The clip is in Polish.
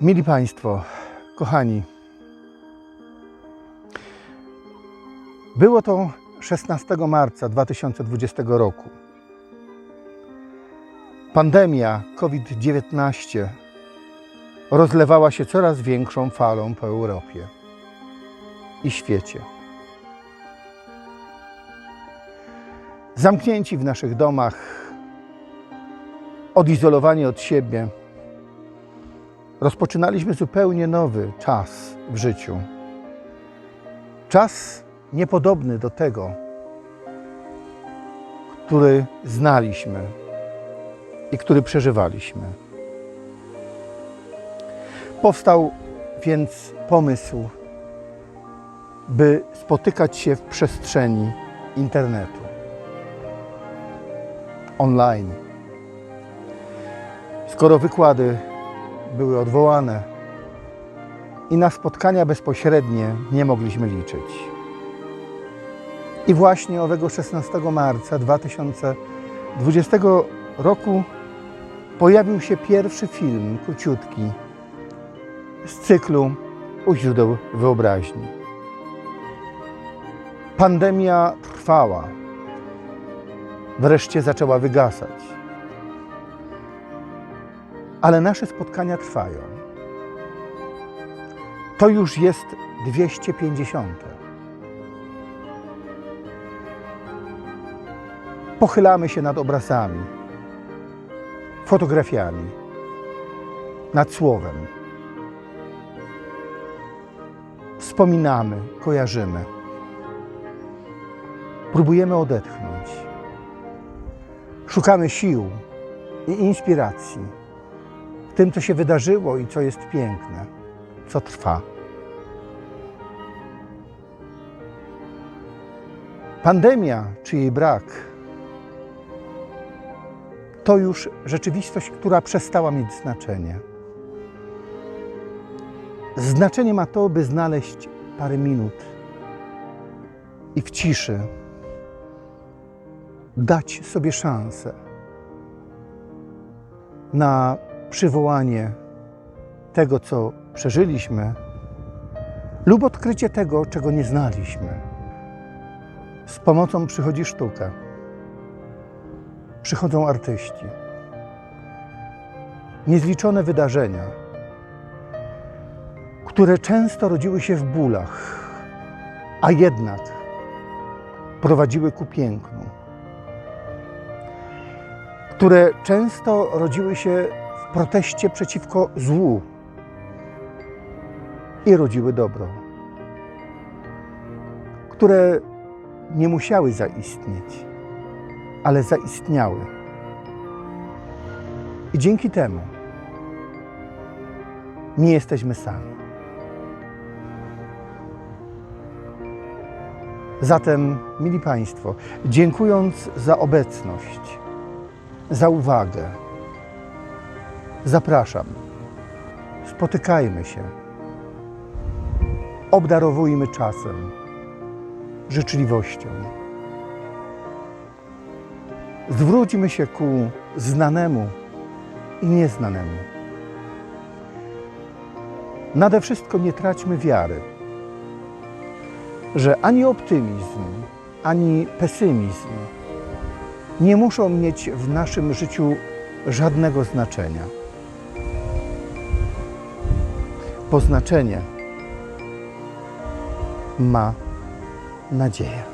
Mili Państwo, kochani, było to 16 marca 2020 roku. Pandemia COVID-19 rozlewała się coraz większą falą po Europie i świecie. Zamknięci w naszych domach, odizolowani od siebie, rozpoczynaliśmy zupełnie nowy czas w życiu. Czas niepodobny do tego, który znaliśmy i który przeżywaliśmy. Powstał więc pomysł, by spotykać się w przestrzeni internetu, online. Skoro wykłady były odwołane i na spotkania bezpośrednie nie mogliśmy liczyć. I właśnie owego 16 marca 2020 roku pojawił się pierwszy film, króciutki, z cyklu U źródeł wyobraźni. Pandemia trwała, wreszcie zaczęła wygasać ale nasze spotkania trwają. To już jest 250. Pochylamy się nad obrazami, fotografiami, nad słowem. Wspominamy, kojarzymy. Próbujemy odetchnąć. Szukamy sił i inspiracji tym, co się wydarzyło i co jest piękne, co trwa. Pandemia czy jej brak to już rzeczywistość, która przestała mieć znaczenie. Znaczenie ma to, by znaleźć parę minut i w ciszy dać sobie szansę na przywołanie tego, co przeżyliśmy, lub odkrycie tego, czego nie znaliśmy. Z pomocą przychodzi sztuka, przychodzą artyści, niezliczone wydarzenia, które często rodziły się w bólach, a jednak prowadziły ku pięknu, które często rodziły się proteście przeciwko złu i rodziły dobro, które nie musiały zaistnieć, ale zaistniały. I dzięki temu nie jesteśmy sami. Zatem, mili Państwo, dziękując za obecność, za uwagę, zapraszam. Spotykajmy się. Obdarowujmy czasem, życzliwością. Zwróćmy się ku znanemu i nieznanemu. Nade wszystko nie traćmy wiary, że ani optymizm, ani pesymizm nie muszą mieć w naszym życiu żadnego znaczenia. Bo znaczenie ma nadzieja.